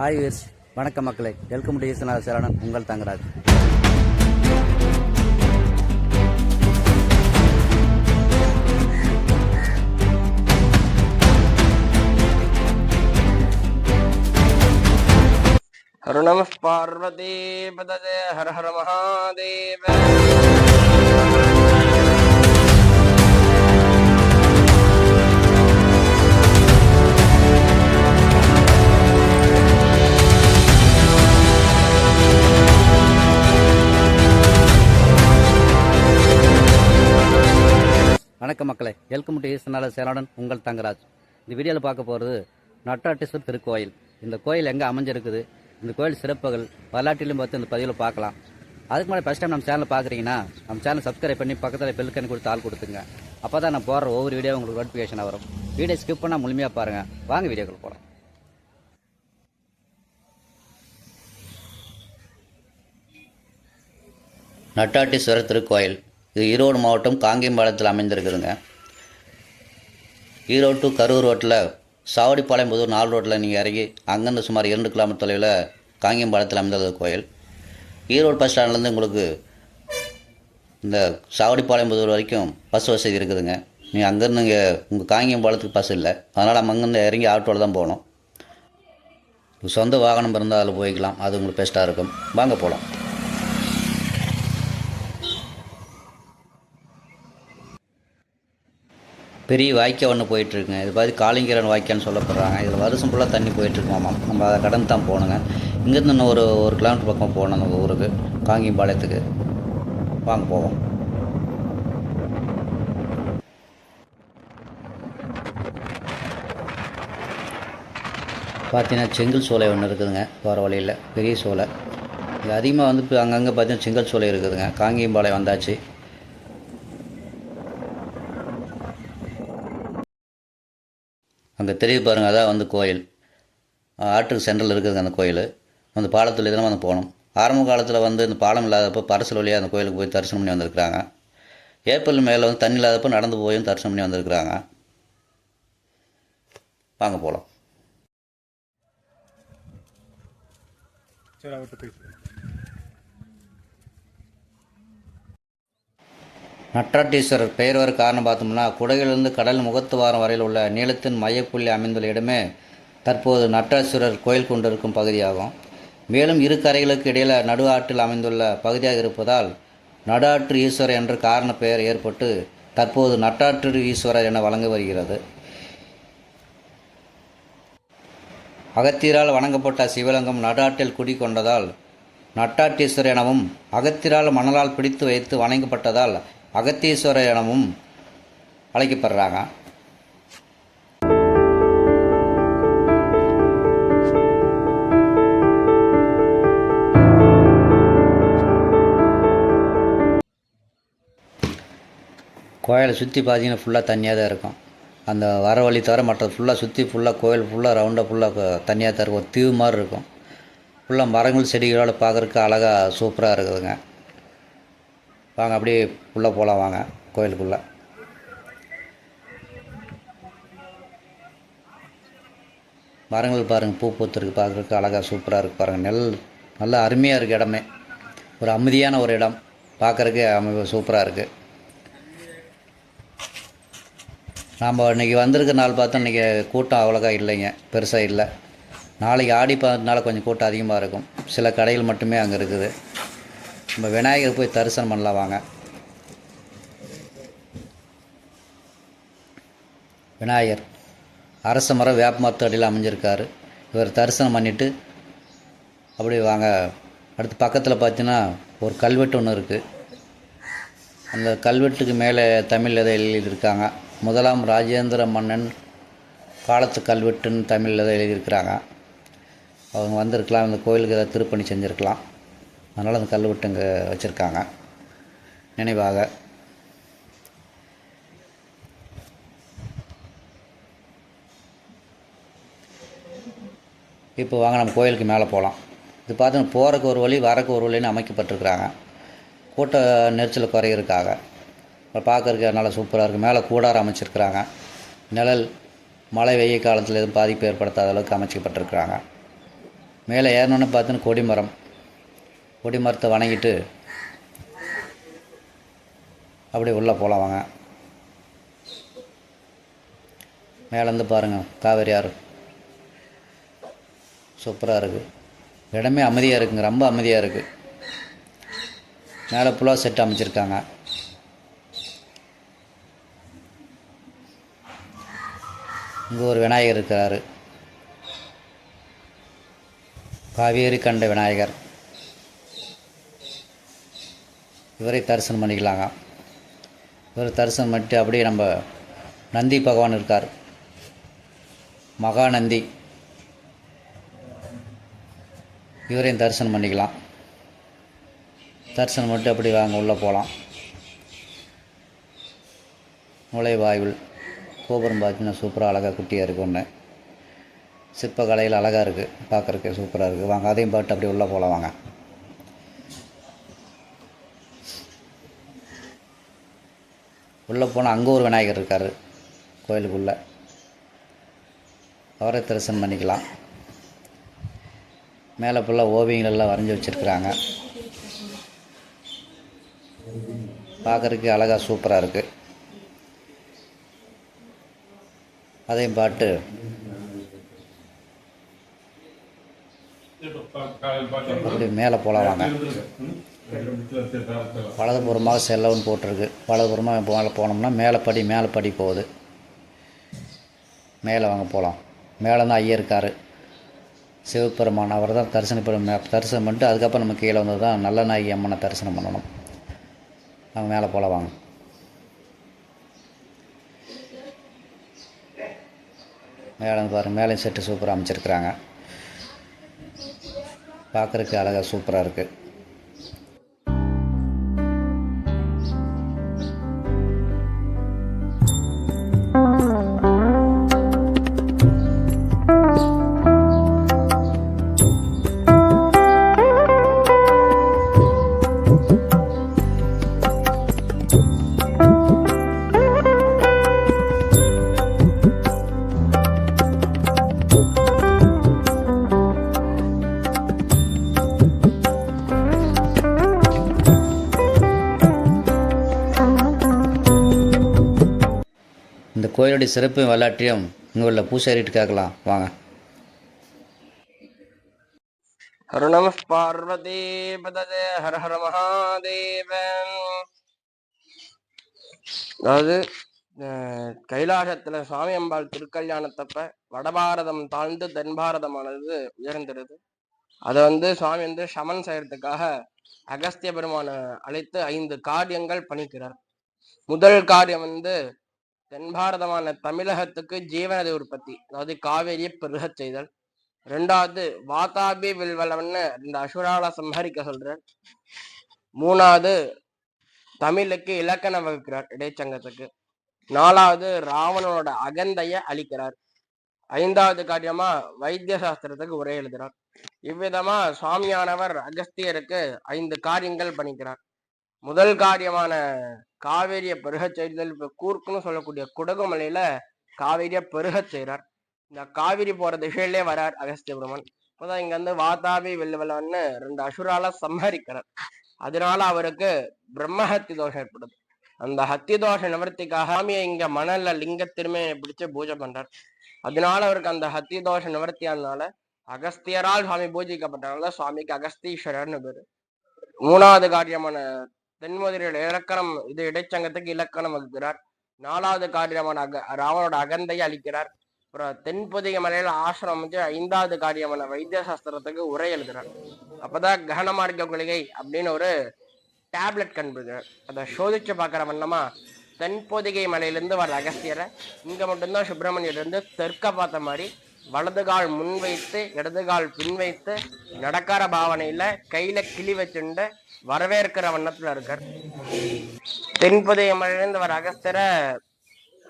Hi வீர்ஸ் வணக்கம் மக்களை. Welcome to ஈசனார் சரணன் உங்கள் தங்கராஜ். ஹர நம பார்வதி பததே ஹர ஹர மகாதேவ வணக்கம் மக்களே. வெல்கம் டு ஈஸ்வரநாத சேலாடன் உங்கள் தங்கராஜ். இந்த வீடியோவில் பார்க்க போகிறது நட்டாட்டீஸ்வர் திருக்கோயில். இந்த கோயில் எங்கே அமைஞ்சிருக்குது? இந்த கோயில் சிறப்புகள் வரலாற்றிலும் பார்த்து இந்த பதிவில் பார்க்கலாம். அதுக்கு முன்னாடி ஃபஸ்ட் டைம் நம்ம சேனல் பார்க்குறீங்கன்னா நம்ம சேனல் சப்ஸ்கிரைப் பண்ணி பக்கத்தில் பெல்கன் கொடுத்து ஆள் கொடுத்துங்க. அப்போ தான் நான் போடுற ஒவ்வொரு வீடியோ உங்களுக்கு நோட்டிஃபிகேஷன் வரும். வீடியோ ஸ்கிப் பண்ணால் முழுமையாக பாருங்கள் வாங்க வீடியோக்கள் போகலாம் நட்டாட்டீஸ்வரர் திருக்கோயில். இது ஈரோடு மாவட்டம் காங்கேயம்பாளையத்தில் அமைந்திருக்குதுங்க. ஈரோடு டு கரூர் ரோட்டில் சாவடிப்பாளையம் புதூர் நாலு ரோட்டில் நீங்கள் இறங்கி அங்கேருந்து சுமார் இரண்டு கிலோமீட்டர் தொலைவில் காங்கேயம்பாளையத்தில் அமைந்துள்ளது கோயில். ஈரோடு பஸ் ஸ்டாண்ட்லேருந்து உங்களுக்கு இந்த சாவடிப்பாளையம் புதூர் வரைக்கும் பஸ் வசதி இருக்குதுங்க. நீங்கள் அங்கேருந்து இங்கே உங்கள் காங்கேயம்பாளையத்துக்கு பஸ் இல்லை. அதனால் நம்ம அங்கேருந்து இறங்கி ஆட்டோவில் தான் போகணும். சொந்த வாகனம் இருந்தால் அதில் போய்க்கலாம். அது உங்களுக்கு பெஸ்ட்டாக இருக்கும். வாங்க போகலாம். பெரிய வாய்க்கால் ஒன்று போயிட்டுருக்குங்க. இது பார்த்து காளிங்கரன் வாய்க்கால்னு சொல்லப்படுறாங்க. இதில் வருஷம் ஃபுல்லாக தண்ணி போயிட்டுருக்குமாம். நம்ம அதை கடந்து தான் போகணுங்க. இங்கேருந்து இன்னும் ஒரு ஒரு கிலோமீட்டர் பக்கம் போகணும் நம்ம ஊருக்கு. காங்கிம்பாளையத்துக்கு. வாங்க போவோம். பார்த்தீங்கன்னா செங்கல் சோலை ஒன்று இருக்குதுங்க போகிற வழியில். பெரிய சோலை. இது அதிகமாக வந்து இப்போ அங்கங்கே பார்த்தீங்கன்னா செங்கல் சோலை இருக்குதுங்க. காங்கியம்பாளையம் வந்தாச்சு. அங்கே தெரியுது பாருங்கள் அதான் வந்து கோயில். ஆற்றுக்கு சென்ட்ரல் இருக்கிறது அந்த கோயில். அந்த பாலத்தில் இதெல்லாம் வந்து போகணும். ஆரம்ப காலத்தில் வந்து இந்த பாலம் இல்லாதப்போ பரிசல் வழியாக அந்த கோயிலுக்கு போய் தரிசனம் பண்ணி வந்திருக்கிறாங்க. ஏப்ரல் மேலே வந்து தண்ணி இல்லாதப்போ நடந்து போயும் தரிசனம் பண்ணி வந்திருக்கிறாங்க. வாங்க போகலாம் சரி அவர்கிட்ட பேசுகிறேன் நட்டாட்டீஸ்வரர் பெயர் வர காரணம் பார்த்தோம்னா குடையிலிருந்து கடல் முகத்துவாரம் வரையில் உள்ள நீளத்தின் மையப்புள்ளி அமைந்துள்ள இடமே தற்போது நட்டாசுரர் கோயில் கொண்டிருக்கும் பகுதியாகும். மேலும் இரு கரைகளுக்கு இடையில் நடு ஆற்றில் அமைந்துள்ள பகுதியாக இருப்பதால் நடாற்று ஈஸ்வரர் என்ற காரண பெயர் ஏற்பட்டு தற்போது நட்டாற்று ஈஸ்வரர் என வழங்க வருகிறது. அகத்தியரால் வணங்கப்பட்ட சிவலிங்கம் குடி கொண்டதால் நட்டாட்டீஸ்வரர் எனவும் அகத்திரால் மணலால் பிடித்து வைத்து வணங்கப்பட்டதால் அகத்தீஸ்வரர் எனவும் அழைக்கப்படுறாங்க. கோயிலை சுற்றி பார்த்தீங்கன்னா ஃபுல்லாக தண்ணியாக தான் இருக்கும். அந்த வர வழி தவிர மற்றது ஃபுல்லாக சுற்றி ஃபுல்லாக கோயில் ஃபுல்லாக ரவுண்டாக ஃபுல்லாக தண்ணியாக தான் இருக்கும். தீவு மாதிரி இருக்கும். ஃபுல்லாக மரங்கள் செடிகளோடு பார்க்குறக்கு அழகாக சூப்பராக இருக்குதுங்க. வாங்க அப்படியே உள்ளே போகலாம் வாங்க கோயிலுக்குள்ளே. மரங்கள் பாருங்கள் பூ பூத்துருக்கு பார்க்குறதுக்கு அழகாக சூப்பராக இருக்குது பாருங்கள் நெல் நல்லா அருமையாக இருக்குது இடமே. ஒரு அமைதியான ஒரு இடம். பார்க்குறக்கு அமைப்பு சூப்பராக இருக்குது நாம் இன்றைக்கி வந்திருக்க நாள் பார்த்தா இன்றைக்கி கூட்டம் அவ்வளோக்கா இல்லைங்க பெருசாக இல்லை. நாளைக்கு ஆடி பார்த்தனால கொஞ்சம் கூட்டம் அதிகமாக இருக்கும். சில கடைகள் மட்டுமே அங்கே இருக்குது. நம்ம விநாயகர் போய் தரிசனம் பண்ணலாம் வாங்க. விநாயகர் அரச மரம் வேப்ப மரத்து அடியில் அமைஞ்சிருக்காரு. இவர் தரிசனம் பண்ணிவிட்டு அப்படியே வாங்க. அடுத்து பக்கத்தில் பார்த்தீங்கன்னா ஒரு கல்வெட்டு ஒன்று இருக்குது அந்த கல்வெட்டுக்கு மேலே தமிழ் எதை எழுதியிருக்காங்க. முதலாம் ராஜேந்திர மன்னன் காலத்து கல்வெட்டுன்னு தமிழில் எதை எழுதியிருக்கிறாங்க. அவங்க வந்திருக்கலாம் இந்த கோயிலுக்கு ஏதாவது திருப்பணி செஞ்சுருக்கலாம். அதனால் அந்த கல்வெட்டு இங்கே வச்சுருக்காங்க. நினைவாக. இப்போ வாங்க நம்ம கோயிலுக்கு மேலே போகலாம் இது பார்த்தோன்னா போகிறக்கு ஒரு வழி வரக்கு ஒரு வழின்னு அமைக்கப்பட்டிருக்கிறாங்க. கூட்ட நெரிச்சல் குறையிறதுக்காக. பார்க்கறதுக்கு நல்லா சூப்பராக இருக்குது மேலே கூடாரம் அமைச்சிருக்கிறாங்க. நிழல் மழை வெய்ய காலத்தில் எதுவும் பாதிப்பு ஏற்படுத்தாத அளவுக்கு அமைச்சிக்கப்பட்டிருக்கிறாங்க மேலே ஏறணுன்னு பார்த்தோன்னா கொடிமரம். கொடி மரத்தை வணங்கிட்டு அப்படியே உள்ளே போகலாம் வாங்க. மேலேருந்து பாருங்கள் காவேரி ஆறு. சூப்பராக இருக்குது இடமே அமைதியாக இருக்குங்க ரொம்ப அமைதியாக இருக்குது மேலே ஃபுல்லாக செட் அமைச்சிருக்காங்க. இங்கே ஒரு விநாயகர் இருக்கிறாரு. காவேரி கண்ட விநாயகர். இவரை தரிசனம் பண்ணிக்கலாங்க. இவர் தரிசனம் பண்ணிட்டு அப்படியே நம்ம நந்தி பகவான் இருக்கார். மகாநந்தி. இவரையும் தரிசனம் பண்ணிக்கலாம். தரிசனம் மட்டும் அப்படி வாங்க உள்ளே போகலாம் நுழைவாயுள் கோபுரம் பார்த்தீங்கன்னா சூப்பராக அழகாக குட்டியாக இருக்குது ஒன்று சிற்பக்கலையில் அழகாக இருக்குது பார்க்குறக்கு சூப்பராக இருக்குது வாங்க அதையும் பாட்டு அப்படியே உள்ளே போகலாம் வாங்க. உள்ளே போனால் அங்கே ஒரு விநாயகர் இருக்கார் கோயிலுக்குள்ளே. அவரை தரிசனம் பண்ணிக்கலாம். மேலே ஃபுல்லாக ஓவியங்களெல்லாம் வரைஞ்சி வச்சுருக்குறாங்க. பார்க்குறதுக்கு அழகாக சூப்பராக இருக்குது அதையும் பாட்டு. அப்படி மேலே போகலாம் வாங்க. வலதுபுறமாக செல்லவன் போட்டிருக்கு. வலதுபுறமாக மேலே போனோம்னா மேலே படி மேலே படி போகுது. மேலே வாங்க போகலாம். மேலே தான் ஐயா இருக்கார். சிவபெருமான் அவர் தான் தரிசனம் பண்ண மே- தரிசனம் பண்ணிட்டு அதுக்கப்புறம் நம்ம கீழே வந்து தான் நல்ல நாயகி அம்மனை தரிசனம் பண்ணணும். நம்ம மேலே போகலாம் வாங்க. மேலே பாருங்கள் பாருங்க மேலே செட்டு சூப்பராக அமைச்சிருக்கிறாங்க. பார்க்குறதுக்கு அழகாக சூப்பராக இருக்குது இந்த கோயிலுடைய சிறப்பு வரலாற்றையும் இங்கே உள்ள பூசாரிட்டு கேட்கலாம். வாங்க. ஹர நம பார்வதி பததே ஹர ஹர மகாதேவன் அதாவது கைலாசத்துல சுவாமி அம்பாள் திருக்கல்யாணத்தப்ப வடபாரதம் தாழ்ந்து தென்பாரதமானது பாரதமானது உயர்ந்திருது. அதை வந்து சுவாமி வந்து சமன் செய்யறதுக்காக அகஸ்திய பெருமான அழைத்து ஐந்து காரியங்கள் பண்ணிக்கிறார். முதல் காரியம் வந்து தென் பாரதமான தமிழகத்துக்கு ஜீவநதி உற்பத்தி அதாவது காவேரியை பெருகச் செய்தல். ரெண்டாவது வாதாபி வில்வலம்னு இந்த அசுரால சம்ஹரிக்க சொல்றார். மூணாவது தமிழுக்கு இலக்கணம் வகுக்கிறார் இடைச்சங்கத்துக்கு. நாலாவது ராவணனோட அகந்தைய அழிக்கிறார். ஐந்தாவது காரியமா வைத்திய சாஸ்திரத்துக்கு உரை எழுதுறார். இவ்விதமா சுவாமியானவர் அகஸ்தியருக்கு ஐந்து காரியங்கள் பண்ணிக்கிறார். முதல் காரியமான காவேரிய பெருகச் செய்தல் இப்போ கூர்க்குன்னு சொல்லக்கூடிய குடகுமலையில காவேரிய பெருகச் செய்கிறார் இந்த காவிரி போற திசையிலே வரார் அகஸ்திய பெருமான் இப்போதான் இங்க வந்து வாதாபி வெல்லுவலன்னு ரெண்டு அசுரால சம்ஹரிக்கிறார். அதனால அவருக்கு பிரம்மஹத்தி தோஷம் ஏற்படுது. அந்த ஹத்தி தோஷ நிவர்த்திக்காக சாமியை இங்க மணல்ல லிங்க திருமையை பிடிச்சு பூஜை பண்றார். அதனால அவருக்கு அந்த ஹத்தி தோஷ நிவர்த்தியானால அகஸ்தியரால் சுவாமி பூஜிக்கப்பட்டனால சுவாமிக்கு அகஸ்தீஸ்வரர்னு பேரு. மூணாவது காரியமான தென்மதுரையில் இலக்கணம் இது இடைச்சங்கத்துக்கு இலக்கணம் வகுக்கிறார். நாலாவது காரியமான அக ராவனோட அகந்தையை அளிக்கிறார் அப்புறம் தென்பொதிகை மலையில் ஆசிரமம் வந்து ஐந்தாவது காரியமான வைத்திய சாஸ்திரத்துக்கு உரை எழுதுறார். அப்பதான் ககன கொள்கை குளிகை அப்படின்னு ஒரு டேப்லெட் கண்டுபிடிக்கிறார். அதை சோதிச்சு பார்க்குற வண்ணமா தென்பொதிகை மலையிலேருந்து வர அகஸ்தியரை இங்கே மட்டும்தான் சுப்பிரமணியர் இருந்து தெற்க பார்த்த மாதிரி வலது கால் முன் வைத்து இடது கால் பின் வைத்து நடக்கார பாவனையில கையில கிளி வச்சுண்டு வரவேற்கிற வண்ணத்துல இருக்கார். தென்பொதிகை மலையிலிருந்து அகஸ்தர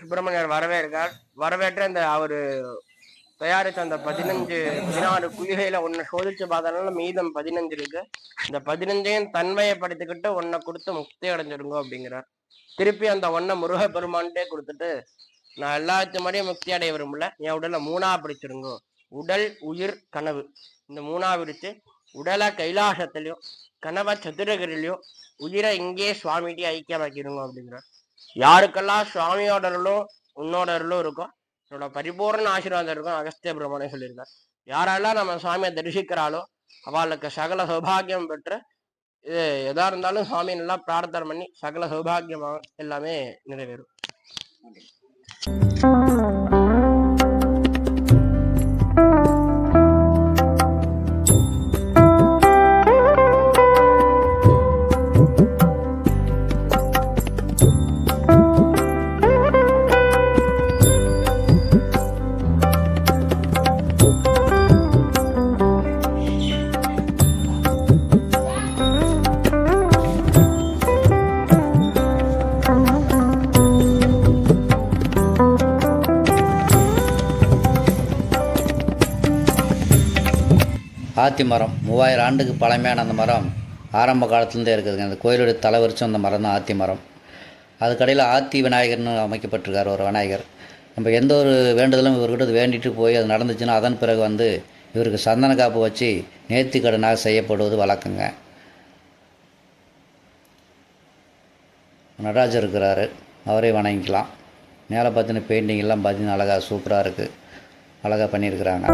சுப்பிரமணியர் வரவேற்கார். வரவேற்று அந்த அவரு தயாரிச்ச அந்த பதினஞ்சு பதினாறு குளிகையில ஒன்னு சோதிச்சு பார்த்தனால மீதம் பதினஞ்சு இருக்கு. இந்த பதினஞ்சையும் தன்மையப்படுத்திக்கிட்டு ஒன்னை கொடுத்து முக்தி அடைஞ்சிருங்க அப்படிங்கிறார். திருப்பி அந்த ஒன்னை முருக பெருமான்ட்டே கொடுத்துட்டு நான் எல்லாத்து மாதிரியும் முக்தி அடைய விரும்பல என் உடலை மூணா பிரிச்சிருங்கோ. உடல் உயிர் கனவு. இந்த மூணா பிரித்து உடலை கைலாசத்திலையும் கனவை சதுரகிரிலையும் உயிரை இங்கே சுவாமிகிட்டே ஐக்கியமாக்கிடுங்க அப்படிங்கிறார். யாருக்கெல்லாம் சுவாமியோட அருளும் உன்னோட அருளும் இருக்கோ என்னோட பரிபூர்ண ஆசீர்வாதம் இருக்கும் அகஸ்திய பிரம்மனே சொல்லியிருக்கார். யாரெல்லாம் நம்ம சுவாமியை தரிசிக்கிறாளோ அவளுக்கு சகல சௌபாகியம் பெற்று இது எதா இருந்தாலும் சுவாமி நல்லா பிரார்த்தனை பண்ணி சகல சௌபாகியமாக எல்லாமே நிறைவேறும். Thank you. ஆத்தி மரம் மூவாயிரம் ஆண்டுக்கு பழமையான அந்த மரம் ஆரம்ப காலத்துலேருந்தே இருக்குதுங்க அந்த கோயிலுடைய தலைவரிச்சும் அந்த மரம் தான் ஆத்தி மரம். அதுக்கடையில் ஆத்தி விநாயகர்னு அமைக்கப்பட்டிருக்கார் ஒரு விநாயகர். நம்ம எந்த ஒரு வேண்டுதலும் இவர்கிட்ட வேண்டிட்டு போய் அது நடந்துச்சுன்னா அதன் பிறகு வந்து இவருக்கு சந்தன காப்பு வச்சு நேர்த்தி கடனாக செய்யப்படுவது வழக்கங்க. நடராஜர் இருக்கிறாரு. அவரே வணங்கிக்கலாம். மேலே பார்த்தின பெயிண்டிங் எல்லாம் பார்த்தீங்கன்னா அழகாக சூப்பராக இருக்குது அழகாக பண்ணியிருக்கிறாங்க.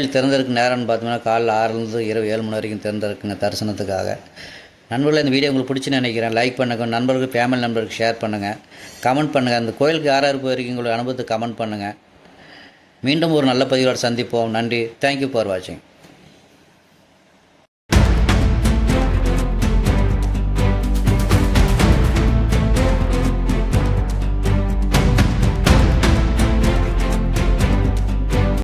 கோயில் திறந்திருக்கு நேரம்னு பார்த்தோம்னா காலைல ஆறுலேருந்து இரவு ஏழு மணி வரைக்கும் திறந்திருக்குங்க தரிசனத்துக்காக. நண்பர்களே இந்த வீடியோ உங்களுக்கு பிடிச்சுன்னு நினைக்கிறேன். லைக் பண்ணுங்கள் நண்பர்களுக்கு ஃபேமிலி நண்பருக்கு ஷேர் பண்ணுங்கள் கமெண்ட் பண்ணுங்கள் அந்த கோயிலுக்கு யார் யார் போயிருக்கீங்க உங்களோட அனுபவத்தை கமெண்ட் பண்ணுங்கள் மீண்டும் ஒரு நல்ல பதிவோடு சந்திப்போம். நன்றி. தேங்க்யூ ஃபார் வாட்சிங்